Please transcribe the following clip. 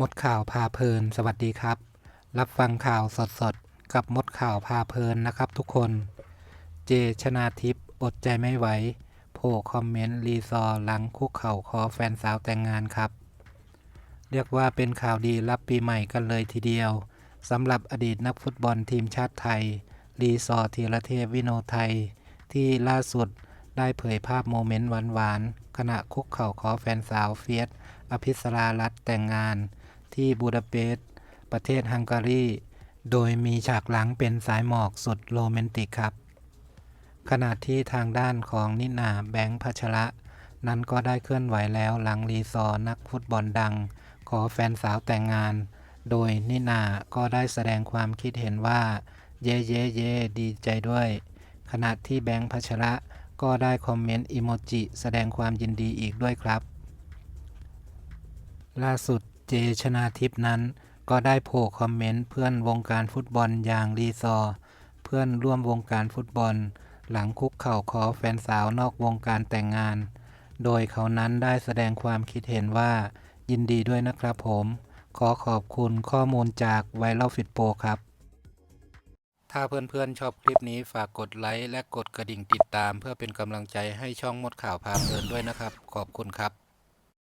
มดข่าวพาเพลิน สวัสดีครับ รับฟังข่าวสดๆกับมดข่าวพาเพลินนะครับทุกคน เจชนาทิพย์อดใจไม่ไหวโผล่คอมเมนต์รีซอร์หลังคุกเข่าขอแฟนสาวแต่งงานครับ เรียกว่าเป็นข่าวดีรับปีใหม่กันเลยทีเดียวสำหรับอดีตนักฟุตบอลทีมชาติไทย รีซอร์ธีรเทพวิโนไทย ที่ล่าสุดได้เผยภาพโมเมนต์หวานๆขณะคุกเข่าขอแฟนสาวเฟียสอภิสรารัตแต่งงาน ที่บูดาเปสต์ประเทศฮังการี โดยมีฉากหลังเป็นสายหมอกสุดโรแมนติกครับ ขณะที่ทางด้านของนินาแบงค์พัชระ นั้นก็ได้เคลื่อนไหวแล้วหลังรีซอนักฟุตบอลดัง ขอแฟนสาวแต่งงาน โดยนินาก็ได้แสดงความคิดเห็นว่า เย่เย่เย่ดีใจด้วย ขณะที่แบงค์พัชระก็ได้คอมเมนต์อิโมจิแสดงความยินดีอีกด้วยครับ ล่าสุด เจชนาทิพนั้น ก็ได้โผล่คอมเมนต์เพื่อนวงการฟุตบอลอย่างรีซอร์เพื่อนร่วมวงการฟุตบอล หลังคุกเข่าขอแฟนสาวนอกวงการแต่งงาน โดยเขานั้นได้แสดงความคิดเห็นว่า ยินดีด้วยนะครับผม ขอขอบคุณข้อมูลจากไวรัลฟิตโปครับถ้าเพื่อนๆ ชอบคลิปนี้ฝากกดไลค์และกดกระดิ่งติดตาม เพื่อเป็นกำลังใจให้ช่องมดข่าวพาเพลินด้วยนะครับ ขอบคุณครับ